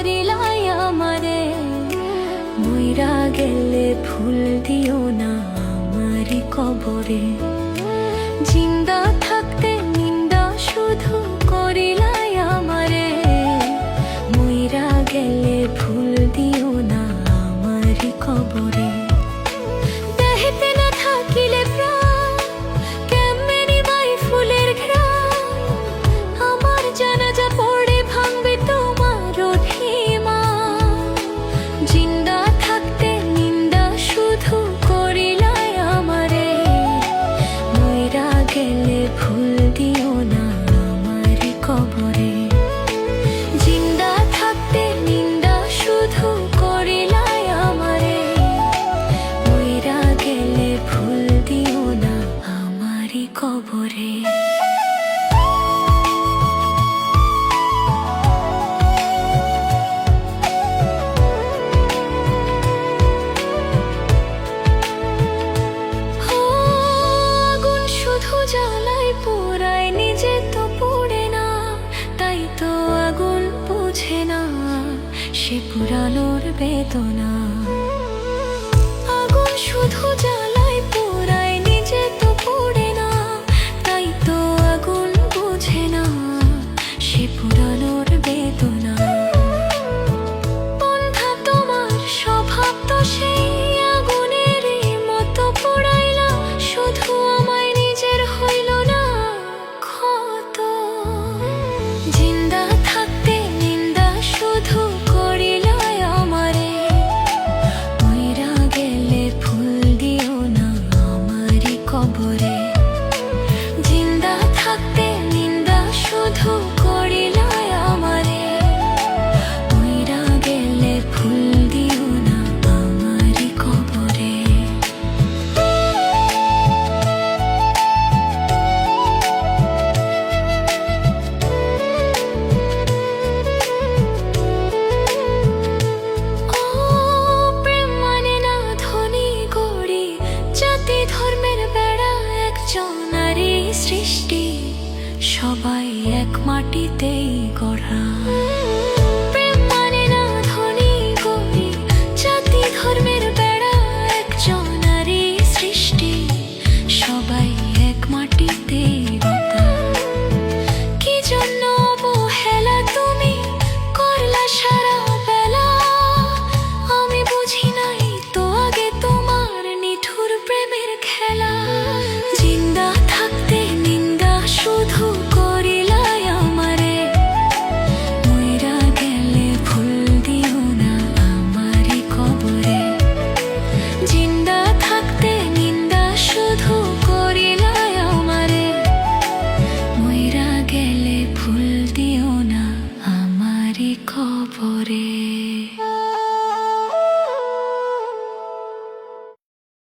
হারিলাই আমারে। মইরা গেলে ফুল দিও না আমারি কবরে। সে পুরানোর বেদনা। সৃষ্টি সবাই এক মাটিতেই গড়া। খবরে